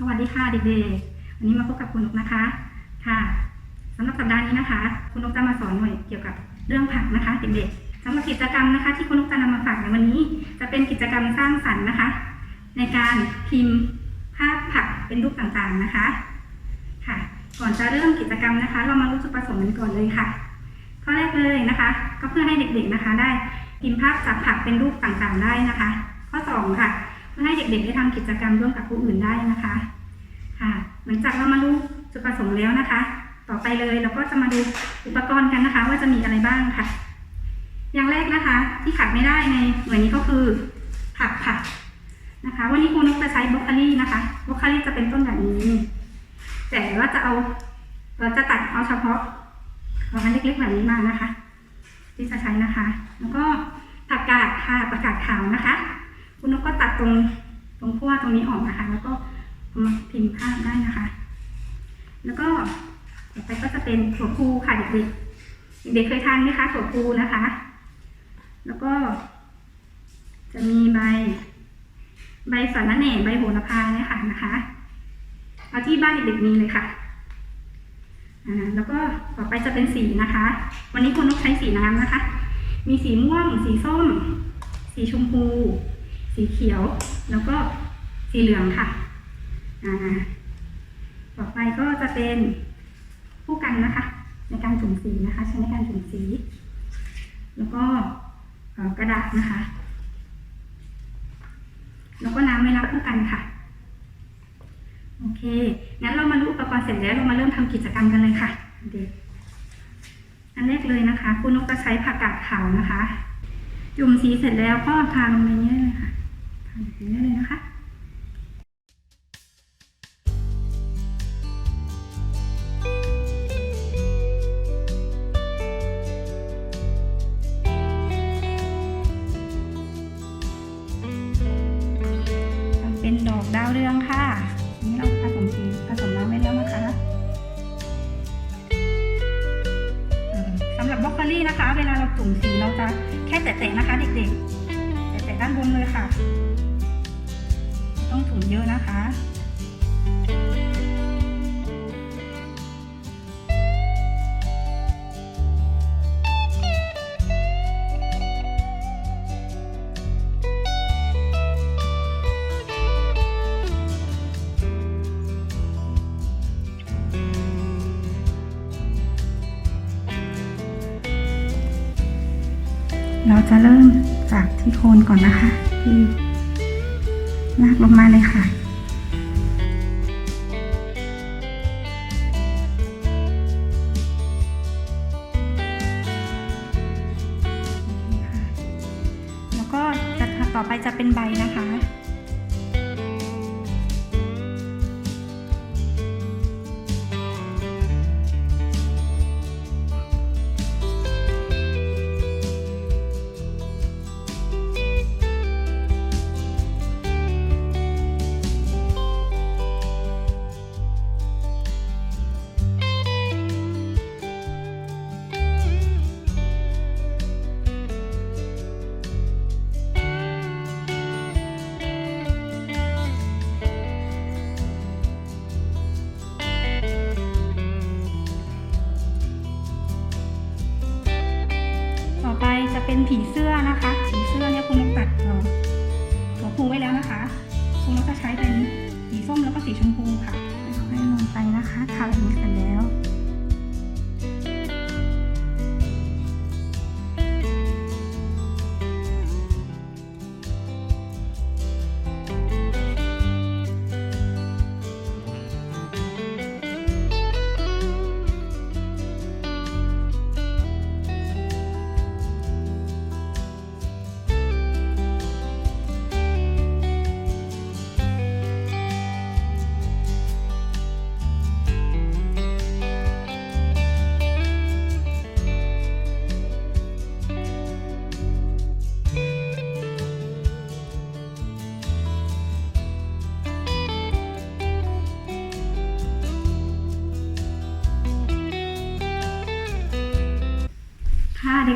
สวัสดีค่ะเด็กๆ วันนี้มาพบกับคุณนกนะคะ ค่ะสำหรับสัปดาห์นี้นะคะ คุณนกจะมาสอนหน่วยเกี่ยวกับเรื่องผักนะคะเด็กๆสำหรับกิจกรรมนะคะที่คุณนกจะนำมาฝากในวันนี้ จะเป็นกิจกรรมสร้างสรรค์นะคะ ในการพิมพ์ภาพผักเป็นรูปต่างๆนะคะ ค่ะ ก่อนจะเริ่มกิจกรรมนะคะ เรามารู้จุดประสงค์กันก่อนเลยค่ะ ข้อแรกเลยนะคะ ก็เพื่อให้เด็กๆนะคะ ได้พิมพ์ภาพจากผักเป็นรูปต่างๆได้นะคะ ข้อสองค่ะ พื่อให้เด็กๆได้ทำกิจกรรมร่วมกับผู้อื่นได้นะคะค่ะหลังจากเรามารู้จุดประสงค์แล้วนะคะ ต่อไปเลยเราก็จะมาดูอุปกรณ์กันนะคะ ว่าจะมีอะไรบ้างค่ะ อย่างแรกนะคะ ที่ขาดไม่ได้ในหน่วยนี้ก็คือผักค่ะนะคะ วันนี้ครูนุกจะใช้บรอกโคลี่นะคะบรอกโคลี่จะเป็นต้นแบบนี้ แต่ว่าจะเอาเราจะตัดเอาเฉพาะเอาอันเล็กๆแบบนี้มานะคะ ที่จะใช้นะคะ แล้วก็ผักกาดค่ะผักกาดขาวนะคะ คุณนกก็ตัดตรงตรงขั้วตรงนี้ออกนะคะ แล้วก็มาพิมพ์ภาพได้นะคะ แล้วก็ต่อไปก็จะเป็นถั่วพูค่ะเด็กๆเด็กๆเคยทานไหมคะถั่วพูนะคะ แล้วก็ จะมีใบ ใบสะระแหน่ใบโหระพาเนี่ยค่ะนะคะ เอาที่บ้านเด็กๆมีเลยค่ะแล้วก็ต่อไปจะเป็นสีนะคะ วันนี้คุณนกใช้สีน้ำนะคะ มีสีม่วง สีส้ม สีชมพู สีเขียว แล้วก็สีเหลืองค่ะต่อไปก็จะเป็นผู้กันนะคะ ในการจุ่มสีนะคะ ใช้ในการจุ่มสี แล้วก็กระดาษนะคะ แล้วก็น้ำเวลาคู่กันค่ะ โอเค งั้นเรามารู้อุปกรณ์เสร็จแล้วเรามาเริ่มทำกิจกรรมกันเลยค่ะ เด็ก อันแรกเลยนะคะ คุณนกจะใช้ผักกาดขาวนะคะ จุ่มสีเสร็จแล้วก็ทาลงในนี้เลยค่ะ เป็นดอกดาวเรืองค่ะ นี่เราผสมสีผสมน้ำไว้แล้วนะคะสำหรับบล็อกโคลี่นะคะ เวลาเราจุ่มสีเราจะแค่แตะๆนะคะ เด็กๆ แตะๆด้านบนเลยค่ะ ต้องจุ่มเยอะนะคะ เราจะเริ่มจากที่โคนก่อนนะคะ ที่ลากลงมาเลยค่ะแล้วก็จะต่อไปจะเป็นใบนะคะ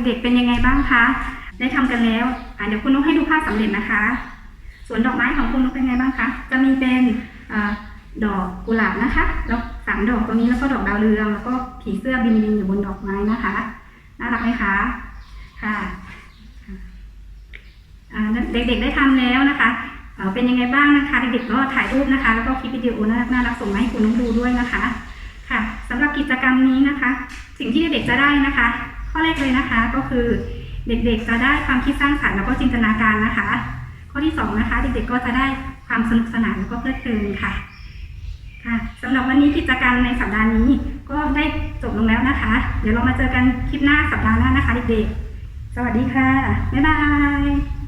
เด็กๆเป็นยังไงบ้างคะ ได้ทำกันแล้วอะเดี๋ยวคุณนุ๊กให้ดูภาพสำเร็จนะคะ ส่วนดอกไม้ของคุณนุ๊กเป็นไงบ้างคะ จะมีเป็นอดอกกุหลาบนะคะ แล้วสามดอกตรงนี้แล้วก็ดอกดาวเรือง แล้วก็ผีเสื้อบินบินอยู่บนดอกไม้นะคะ น่ารักไหมคะ ค่ะเด็กๆได้ทำแล้วนะคะเเป็นยังไงบ้างนะคะเด็กๆก็ถ่ายรูปนะคะ แล้วก็คลิปวิดีโอน่ารักน่ารักส่งมาให้คุณน้องดูด้วยนะคะ ค่ะสำหรับกิจกรรมนี้นะคะ สิ่งที่เด็กๆจะได้นะคะ ข้อแรกเลยนะคะก็คือเด็กๆจะได้ความคิดสร้างสรรค์แล้วก็จินตนาการนะคะ ข้อที่สองนะคะเด็กๆก็จะได้ความสนุกสนานแล้วก็เพลิดเพลินค่ะค่ะสำหรับวันนี้กิจกรรมในสัปดาห์นี้ก็ได้จบลงแล้วนะคะ เดี๋ยวเรามาเจอกันคลิปหน้าสัปดาห์หน้านะคะเด็กๆ สวัสดีค่ะ บ๊ายบาย